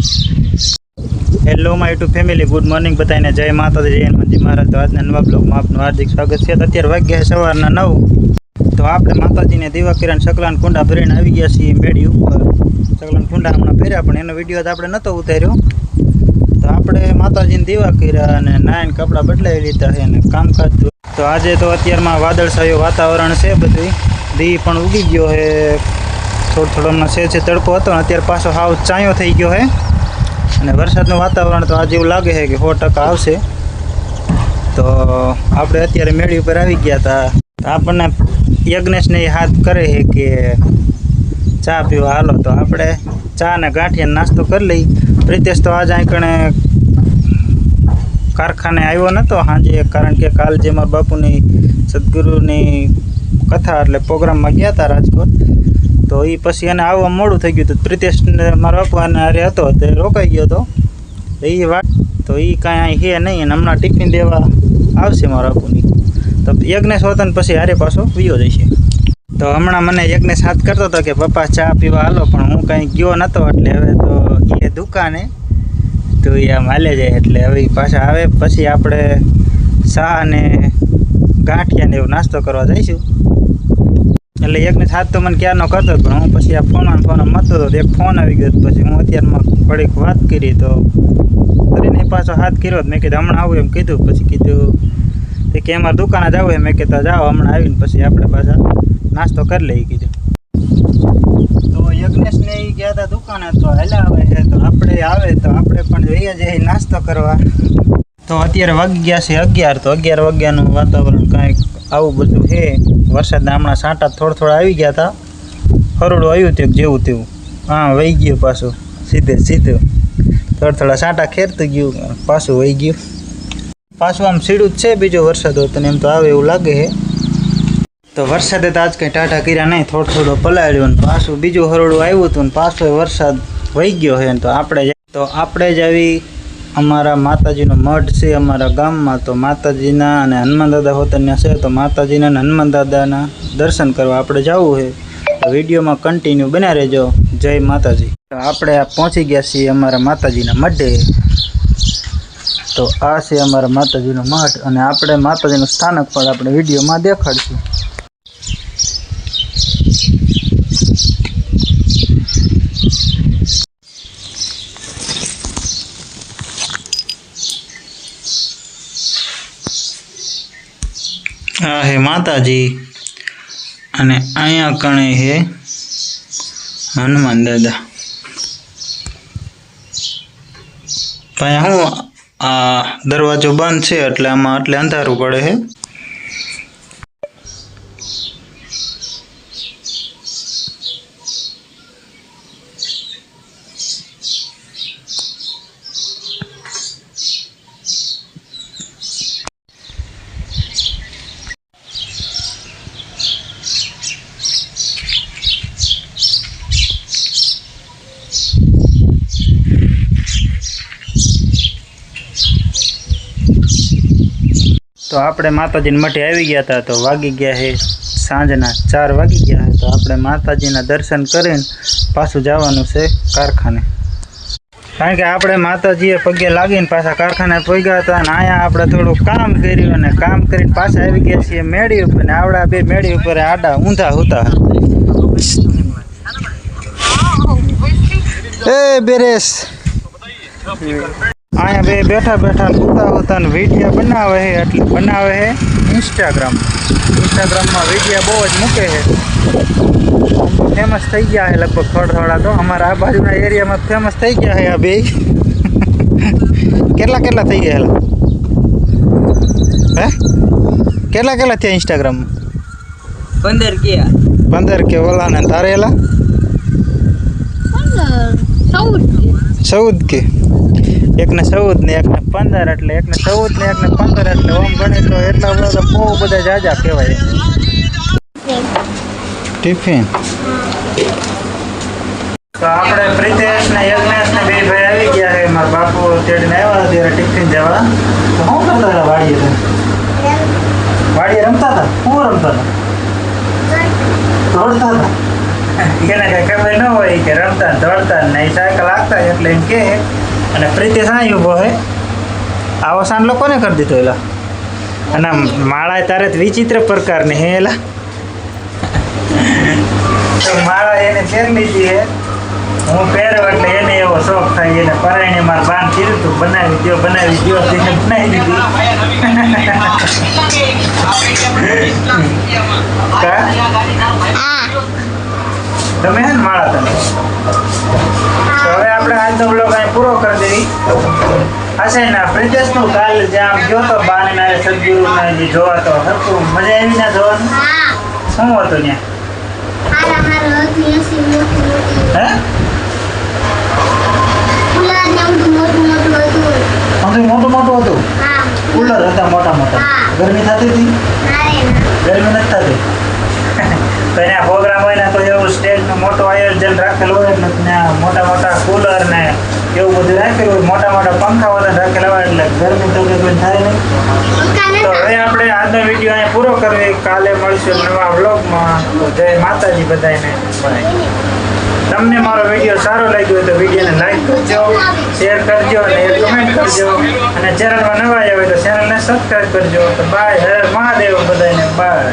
Hello my YouTube family good morning બતાવીને જય માતાજી, જય હનુમાનજી મહારાજ. તો આજના નવા બ્લોગમાં આપનું હાર્દિક સ્વાગત છે. અત્યારે વાગ્યા સવારના નવ. તો આપણે માતાજીને દીવા કિરણ સકલાન કુંડા ભરીને આવી ગયા છીએ મેળી ઉપર. સકલાન કુંડા હમણાં ભર્યા, પણ એનો વીડિયો આપણે નહોતો ઉતાર્યો. તો આપણે માતાજીને દીવા કર્યા અને નાયન કપડાં બદલાવી લીધા છે અને કામકાજ તો આજે તો અત્યારમાં વાદળછાયું વાતાવરણ છે બધું દી પણ ઉગી ગયો છે. થોડો થોડો હમણાં છે તડકો હતો અને અત્યારે પાછો હાવ ચાયો થઈ ગયો છે. અને વરસાદનું વાતાવરણ તો આજે એવું લાગે છે કે સો આવશે. તો આપણે અત્યારે મેળી ઉપર આવી ગયા હતા આપણને યજ્ઞેશને એ હાથ કરે છે કે ચા પીવા. હાલો, તો આપણે ચા ને ગાંઠિયા નાસ્તો કરી લઈ. પ્રિતેશ તો આજે કણે કારખાને આવ્યો નહોતો સાંજે, કારણ કે કાલ જે મારા બાપુની સદગુરુની કથા એટલે પ્રોગ્રામમાં ગયા હતા રાજકોટ. તો એ પછી એને આવવા મોડું થઈ ગયું હતું. પ્રિતેશ મારો બાપુ અને હારે હતો, તે રોકાઈ ગયો હતો. એ વાત, તો એ કાંઈ અહીં હે નહીં અને હમણાં ટિફિન દેવા આવશે મારા બાપુની. તો યજ્ઞેશ હોતો ને પછી હારે પાછો વિયો જશે. તો હમણાં મને યજ્ઞેશ હાથ કરતો હતો કે, પપ્પા, ચા પીવા હાલો, પણ હું કાંઈ ગયો નહોતો એટલે હવે તો એ દુકાને, તો એ આમ હાલે જાય એટલે હવે પાછા આવે. પછી આપણે ચા અને ગાંઠિયાને એવું નાસ્તો કરવા જઈશું. એટલે એકને સાથ તો મને ક્યારનો કરતો પણ હું પછી આ ફોન ફોન મતો હતો એક ફોન આવી ગયો પછી હું અત્યારમાં થોડીક વાત કરી તો કરીને પાછો હાથ કર્યો મેં કીધું હમણાં આવું એમ કીધું. પછી કીધું તે કે અમારે દુકાને જવું એમ. મેં કીધું જાઓ, હમણાં આવીને પછી આપણે પાછા નાસ્તો કરી લઈએ, કીધું. તો યજ્ઞેશને એ ગયા હતા દુકાને, તો હેલા આવે તો આપણે આવે, તો આપણે પણ જઈએ જઈએ નાસ્તો કરવા. તો અત્યારે વાગી ગયા છે અગિયાર, તો અગિયાર વાગ્યાનું વાતાવરણ કાંઈક આવું બધું છે. વરસાદના હમણાં સાંટા થોડા થોડા આવી ગયા હતા હરોડું આવ્યું હતું જેવું તેવું. હા, વહી ગયું પાછું. સીધે, સીધું. થોડા થોડા સાંટા ખેરતું ગયું પાછું વહી ગયું. પાછું આમ સીડું જ છે બીજો વરસાદ હોતો ને એમ તો આવે એવું લાગે છે તો વરસાદે તો આજ કંઈ ટાટા કર્યા નહીં, થોડો થોડો પલાળ્યો ને પાછું બીજું હરોળું આવ્યું હતું ને પાછો વરસાદ વહી ગયો છે ને તો આપણે તો આપણે જ આવી અમારા માતાજીનો મઠ છે, અમારા ગામમાં તો માતાજીના અને હનુમાન દાદા હોતન્યા છે, તો માતાજીના અને હનુમાન દાદાના દર્શન કરવા આપણે જવું છે. વિડીયોમાં કન્ટિન્યુ બન્યા રહેજો. જય માતાજી. આપણે પહોંચી ગયા છીએ અમારા માતાજીના મઢે. તો આ છે અમારા માતાજીનો મઠ અને આપણે માતાજીનું સ્થાનક પણ આપણે વિડીયોમાં દેખાડશું. આ હે માતાજી અને અહીંયા કણે હે હનુમાન દાદા. ભાઈ હું આ દરવાજો બંધ છે એટલે આમાં એટલે અંધારું પડે છે તો આપણે માતાજીને મઠે આવી ગયા હતા તો વાગી ગયા છે સાંજના ચાર વાગી ગયા છે તો આપણે માતાજીના દર્શન કરીને પાછું જવાનું છે કારખાને. કારણ કે આપણે માતાજીએ પગે લાગીને પાછા કારખાને પગ્યા હતા અને અહીંયા આપણે થોડું કામ કર્યું અને કામ કરીને પાછા આવી ગયા છીએ મેળી ઉપર ને આવડા બે મેળી ઉપર આડા ઊંધા હતા. એ બેરેશ. અહીંયા બે બેઠા બેઠા પોતા ઉતા ને બનાવે છે એટલે બનાવે છે ઇન્સ્ટાગ્રામ ઇન્સ્ટાગ્રામમાં વિડીયા બહુ જ મૂકે છે. ફેમસ થઈ ગયા છે લગભગ થોડા થોડા તો. અમારા આ બાજુના એરિયામાં ફેમસ થઈ ગયા છે આ બે. કેટલા કેટલા થઈ ગયા હેલા હે? કેટલા કેટલા થયા ઇન્સ્ટાગ્રામ પંદર ગયા. પંદર કે ઓલા ને તારે હેલા ચૌદ ચૌદ કે. એકને ચૌદ ને એકને પંદર એટલે એકને ચૌદ ને એકને પંદર એટલે ઓમ ગણી તો એટલા બધા બહુ બધા જાજા કહેવાય. ટિફિન. તો આપણે પ્રિતેશ ને યજ્ઞેશ ને બે ભાઈ આવી ગયા છે. મારા બાપુ તેડીને આવ્યા ત્યારે ટિફિન જવા. તો શું કરતા હતા વાડીએ તો? વાડીએ રમતા હતા? શું રમતા હતા? દોડતા હતા. એને કઈ ખબર ન હોય કે રમતા દોડતા ને એ સાયકલ આપતા એટલે એમ કે અને પ્રીતેશ અહીં ઊભો હે. આવો સાંડલો લોકોને કરી દીધો એલા? અને માળા તારે વિચિત્ર પ્રકારની હે એલા? માળા એને પહેરી લીધી હે. હું પહેરો એટલે એને એવો શોખ થાય, એને પરાયણે માર બાન કીધું તું, બનાવી દો બનાવી દો તો એને બનાવી દીધી. તમે હે ને માળા તમે? હવે આપણે આજનો બ્લોગ અહીં પૂરો કરી દેવી હશે ને પ્રિતેશનું કાલ જ્યાં ગયો તો બાને નારે સદગુરુને જે જોવા તો હતું મજા આવી ના જોવાનું? શું હતું ત્યાં? હે? મોટું મોટું હતું. કુલર હતા મોટા મોટા. ગરમી થતી હતી? ગરમી નથી થતી? તો એના પ્રોગ્રામ હોય ને તો એવું સ્ટેજનું મોટું આયોજન રાખેલું હોય ત્યાં મોટા મોટા કુલર ને એવું બધું રાખેલું હોય મોટા મોટા પંખા બધા રાખેલા હોય એટલે ગરમી તો કંઈ થાય નહીં તો હવે આપણે આજનો વીડિયો અહીંયા કરવી કાલે મળશું નવા વ્લોગમાં. જય માતાજી બધાને તમને મારો વીડિયો સારો લાગ્યો તો વિડીયોને લાઈક કરજો શેર કરજો અને કમેન્ટ કરજો. અને ચેનલમાં નવા આવ્યો તો ચેનલને સબસ્ક્રાઈબ કરજો. તો બાય હર મહાદેવ બધાને બાય